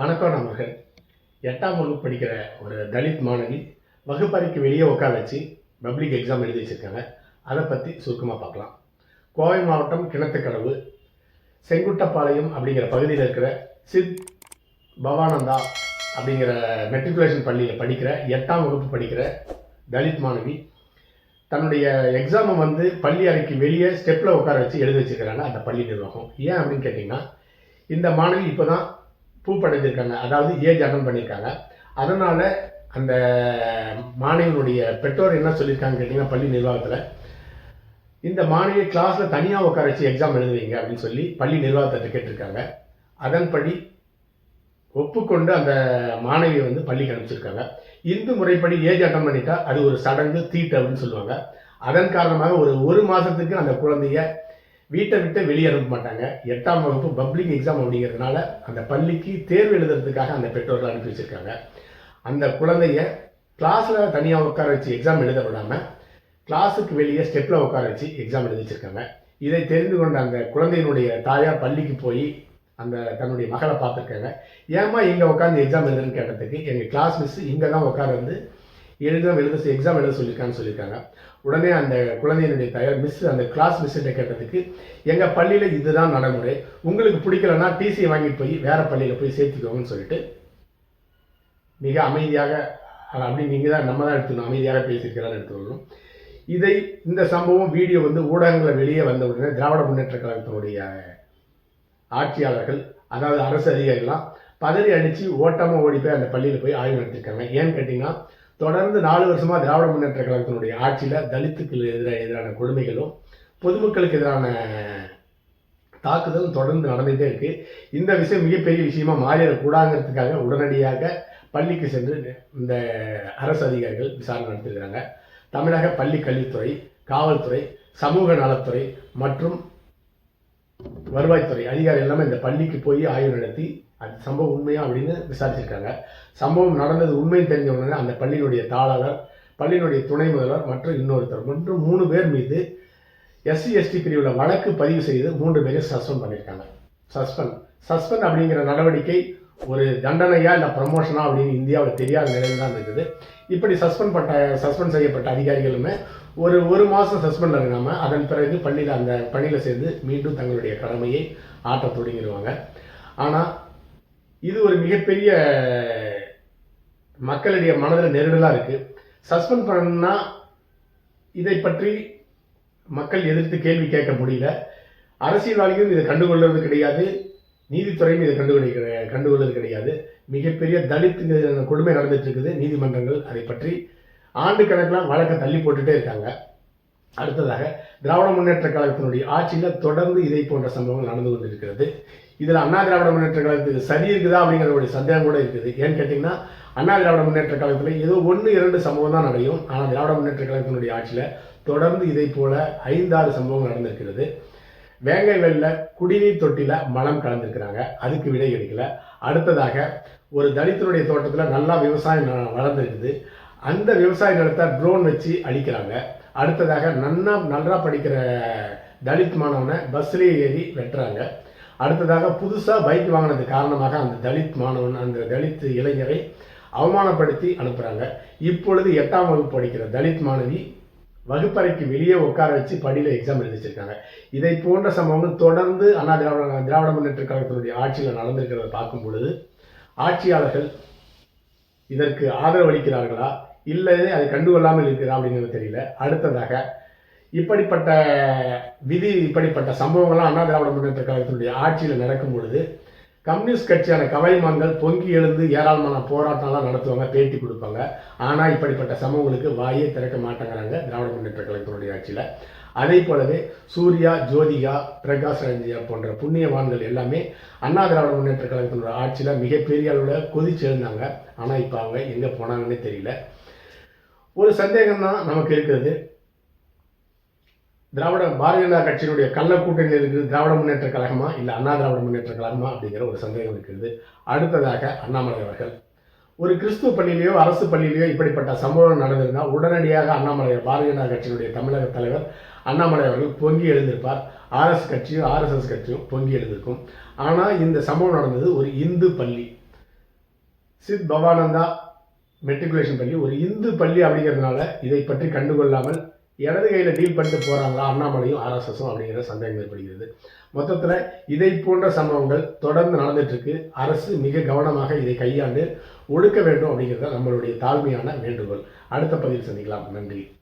வணக்கம் நண்பர்கள். எட்டாம் வகுப்பு படிக்கிற ஒரு தலித் மாணவி வகுப்பறைக்கு வெளியே உட்கார வச்சு பப்ளிக் எக்ஸாம் எழுதி வச்சுருக்காங்க. அதை பற்றி சுருக்கமாக பார்க்கலாம். கோவை மாவட்டம் கிணத்துக்கடவு செங்குட்டப்பாளையம் அப்படிங்கிற பகுதியில் இருக்கிற சித் பவானந்தா அப்படிங்கிற மெட்ரிகுலேஷன் பள்ளியில் படிக்கிற எட்டாம் வகுப்பு படிக்கிற தலித் மாணவி தன்னுடைய எக்ஸாமை வந்து பள்ளி அறைக்கு வெளியே ஸ்டெப்பில் உட்கார வச்சு எழுதி வச்சுருக்கிறாங்க அந்த பள்ளி நிர்வாகம். ஏன் அப்படின்னு கேட்டிங்கன்னா இந்த மாணவி இப்போ தான் பூப்படைஞ்சிருக்காங்க. அதாவது ஏஜ் அட்டன் பண்ணியிருக்காங்க. அதனால் அந்த மாணவியினுடைய பெற்றோர் என்ன சொல்லியிருக்காங்க கேட்டிங்கன்னா பள்ளி நிர்வாகத்தில் இந்த மாணவியை கிளாஸில் தனியாக உட்கார வச்சு எக்ஸாம் எழுதுவீங்க அப்படின்னு சொல்லி பள்ளி நிர்வாகத்தை கேட்டிருக்காங்க. அதன்படி ஒப்புக்கொண்டு அந்த மாணவியை வந்து பள்ளிக்கு அனுப்பிச்சிருக்காங்க. இந்து முறைப்படி ஏஜ் அட்டன் பண்ணிட்டா அது ஒரு சடங்கு தீட்டு அப்படின்னு சொல்லுவாங்க. அதன் காரணமாக ஒரு ஒரு மாதத்துக்கு அந்த குழந்தைய வீட்டை விட்டு வெளியே அனுப்ப மாட்டாங்க. எட்டாம் வகுப்பு பப்ளிக் எக்ஸாம் அப்படிங்கிறதுனால அந்த பள்ளிக்கு தேர்வு எழுதுறதுக்காக அந்த பெற்றோர்கள் அனுப்பி வச்சுருக்காங்க. அந்த குழந்தைய கிளாஸில் தனியாக உட்கார வச்சு எக்ஸாம் எழுத விடாமல் கிளாஸுக்கு வெளியே ஸ்டெப்பில் உட்கார வச்சு எக்ஸாம் எழுதி வச்சுருக்காங்க. இதை தெரிந்து கொண்ட அந்த குழந்தையினுடைய தாயார் பள்ளிக்கு போய் அந்த தன்னுடைய மகளை பார்த்துருக்காங்க. ஏமா இங்கே உட்காந்து எக்ஸாம் எழுதுன்னு கேட்டதுக்கு எங்கள் கிளாஸ் மிஸ் இங்கே தான் உட்கார வந்து எழுத எழுத எக்ஸாம் எழுத சொல்லியிருக்கான்னு சொல்லியிருக்காங்க உடனே அந்த குழந்தையினுடைய தயார் மிஸ் அந்த கிளாஸ் மிஸ்கிட்ட கேட்டதுக்கு எங்கள் பள்ளியில் இதுதான் நடைமுறை. உங்களுக்கு பிடிக்கலன்னா டிசியை வாங்கிட்டு போய் வேறு பள்ளியில் போய் சேர்த்துக்கோங்கன்னு சொல்லிட்டு மிக அமைதியாக அப்படி நீங்கள் தான் நம்ம தான் எடுத்துக்கணும். அமைதியாக பேசியிருக்கிறான்னு எடுத்துக்கணும் இதை இந்த சம்பவம் வீடியோ வந்து ஊடகங்களை வெளியே வந்த உடனே திராவிட முன்னேற்ற கழகத்தினுடைய ஆட்சியாளர்கள் அதாவது அரசு அதிகாரிகள்லாம் பதறி அடித்து ஓட்டமாக ஓடி போய் அந்த பள்ளியில் போய் ஆய்வு நடத்திருக்காங்க. ஏன்னு கேட்டிங்கன்னா தொடர்ந்து நாலு வருஷமாக திராவிட முன்னேற்ற கழகத்தினுடைய ஆட்சியில் தலித்துக்கு எதிராக எதிரான கொடுமைகளும் பொதுமக்களுக்கு எதிரான தாக்குதலும் தொடர்ந்து நடந்துகிட்டே இருக்குது இந்த விஷயம் மிகப்பெரிய விஷயமா மாறிடக்கூடாங்கிறதுக்காக உடனடியாக பள்ளிக்கு சென்று இந்த அரசு அதிகாரிகள் விசாரணை நடத்திருக்கிறாங்க தமிழக பள்ளி கல்வித்துறை காவல்துறை சமூக நலத்துறை மற்றும் வருவாய்த்துறை அதிகாரி எல்லாமே இந்த பள்ளிக்கு போய் ஆய்வு நடத்தி அது சம்பவம் உண்மையா அப்படின்னு விசாரிச்சிருக்காங்க. சம்பவம் நடந்தது உண்மைன்னு தெரிஞ்ச உடனே அந்த பள்ளியினுடைய தாளாளர் பள்ளியினுடைய துணை முதல்வர் மற்றும் இன்னொருத்தர் மற்றும் மூணு பேர் மீது எஸ்சி எஸ்டி பிரிவில் வழக்கு பதிவு செய்து மூன்று பேரையும் சஸ்பெண்ட் பண்ணியிருக்காங்க. சஸ்பெண்ட். சஸ்பெண்ட் அப்படிங்கிற நடவடிக்கை ஒரு தண்டனையா இல்லை ப்ரமோஷனா அப்படின்னு இந்தியாவில் தெரியாத நிலையில் தான் இருக்குது இப்படி சஸ்பெண்ட் பட்ட சஸ்பெண்ட் செய்யப்பட்ட அதிகாரிகளுமே ஒரு ஒரு மாதம் சஸ்பெண்ட் இருக்காம அதன் பிறகு பள்ளியில் அந்த பணியில் சேர்ந்து மீண்டும் தங்களுடைய கடமையை ஆட்டத் தொடங்கிடுவாங்க. ஆனால் இது ஒரு மிகப்பெரிய மக்களுடைய மனதில் நெருடலாக இருக்குது சஸ்பெண்ட் பண்ணா இதை பற்றி மக்கள் எதிர்த்து கேள்வி கேட்க முடியல. அரசியல்வாதிகளும் இதை கண்டுகொள்வது கிடையாது. நீதித்துறையும் இதை கண்டுகொள்ள கண்டுகொள்வது கிடையாது. மிகப்பெரிய தலித்து கொடுமை நடந்துட்டு இருக்குது. நீதிமன்றங்கள் அதை பற்றி ஆண்டு கணக்கெலாம் வழக்கை தள்ளி போட்டுட்டே இருக்காங்க. அடுத்ததாக திராவிட முன்னேற்ற கழகத்தினுடைய ஆட்சியில் தொடர்ந்து இதை போன்ற சம்பவங்கள் நடந்து கொண்டிருக்கிறது. இதில் அண்ணா திராவிட முன்னேற்ற கழகத்துக்கு சரி இருக்குதா அப்படிங்கிற சந்தேகம் கூட இருக்குது. ஏன்னு கேட்டிங்கன்னா அண்ணா திராவிட முன்னேற்ற கழகத்தில் ஏதோ ஒன்று இரண்டு சம்பவம் தான் நடக்கும் ஆனால் திராவிட முன்னேற்ற கழகத்தினுடைய ஆட்சியில் தொடர்ந்து இதை போல ஐந்தாறு சம்பவங்கள் நடந்திருக்கிறது. வேங்கை வெள்ள குடிநீர் தொட்டியில் மலம் கலந்துருக்கிறாங்க. அதுக்கு விடை கிடைக்கல அடுத்ததாக ஒரு தலித்தனுடைய தோட்டத்தில் நல்லா விவசாயம் வளர்ந்துருக்குது. அந்த விவசாய நிலத்தை ட்ரோன் வச்சு அழிக்கிறாங்க. அடுத்ததாக நன்னா நல்லா படிக்கிற தலித் மாணவனை பஸ்லேயே ஏறி வெட்டுறாங்க. அடுத்ததாக புதுசாக பைக் வாங்கினது காரணமாக அந்த தலித் மாணவன் அந்த தலித் இளைஞரை அவமானப்படுத்தி அனுப்புகிறாங்க இப்பொழுது எட்டாம் வகுப்பு படிக்கிற தலித் மாணவி வகுப்பறைக்கு வெளியே உட்கார வச்சு படியில் எக்ஸாம் எழுதிச்சிருக்காங்க இதை போன்ற சம்பவங்கள் தொடர்ந்து அண்ணா திராவிட திராவிட முன்னேற்ற கழகத்தினுடைய ஆட்சியில் நடந்திருக்கிறத பார்க்கும் பொழுது ஆட்சியாளர்கள் இதற்கு ஆதரவளிக்கிறார்களா இல்லை அதை கண்டுகொள்ளாமல் இருக்கிறா அப்படிங்கிறது தெரியல. அடுத்ததாக இப்படிப்பட்ட விதி இப்படிப்பட்ட சம்பவங்கள்லாம் அண்ணா திராவிட முன்னேற்ற கழகத்தினுடைய ஆட்சியில் நடக்கும் பொழுது கம்யூனிஸ்ட் கட்சியான கவைமான்கள் பொங்கி எழுந்து ஏராளமான போராட்டம்லாம் நடத்துவாங்க பேட்டி கொடுப்பாங்க. ஆனால் இப்படிப்பட்ட சம்பவங்களுக்கு வாயே திறக்க மாட்டேங்கிறாங்க திராவிட முன்னேற்ற கழகத்தினுடைய ஆட்சியில். அதே போலவே சூர்யா ஜோதிகா பிரகாஷ் ரஞ்சியா போன்ற புண்ணியவான்கள் எல்லாமே அண்ணா திராவிட முன்னேற்ற கழகத்தினுடைய ஆட்சியில் மிகப்பெரிய அளவில் கொதிச்சு எழுந்தாங்க. ஆனால் இப்போ அவங்க எங்கே போனாங்கன்னே தெரியல. ஒரு சந்தேகம் தான் நமக்கு இருக்கிறது திராவிட பாரதிய ஜனதா கட்சியினுடைய கள்ள கூட்டணியில் இருக்குது திராவிட முன்னேற்ற கழகமா? இல்லை அண்ணா திராவிட முன்னேற்ற கழகமா? அப்படிங்கிற ஒரு சந்தேகம் இருக்கிறது. அடுத்ததாக அண்ணாமலை அவர்கள். ஒரு கிறிஸ்துவ பள்ளியிலேயோ அரசு பள்ளியிலேயோ இப்படிப்பட்ட சம்பவம் நடந்திருந்தால் உடனடியாக அண்ணாமலை பாரதிய ஜனதா கட்சியினுடைய தமிழக தலைவர் அண்ணாமலை அவர்கள் பொங்கி எழுந்திருப்பார். ஆர்எஸ் கட்சியும் ஆர்எஸ்எஸ் கட்சியும் பொங்கி எழுந்திருக்கும். ஆனால் இந்த சம்பவம் நடந்தது ஒரு இந்து பள்ளி. சித் பவானந்தா மெட்ரிகுலேஷன் பள்ளி. ஒரு இந்து பள்ளி அப்படிங்கிறதுனால இதை பற்றி கண்டுகொள்ளாமல் இடது கையில் டீல் பண்ணிட்டு போகிறாங்களா அண்ணாமலையும் ஆர்எஸ்எஸும் அப்படிங்கிற சந்தேகம் ஏற்படுகிறது. மொத்தத்தில் இதை போன்ற சம்பவங்கள் தொடர்ந்து நடந்துட்டுருக்கு அரசு மிக கவனமாக இதை கையாண்டு ஒடுக்க வேண்டும் அப்படிங்கிறத நம்மளுடைய தாழ்மையான வேண்டுகோள். அடுத்த பதிவில் சந்திக்கலாம். நன்றி.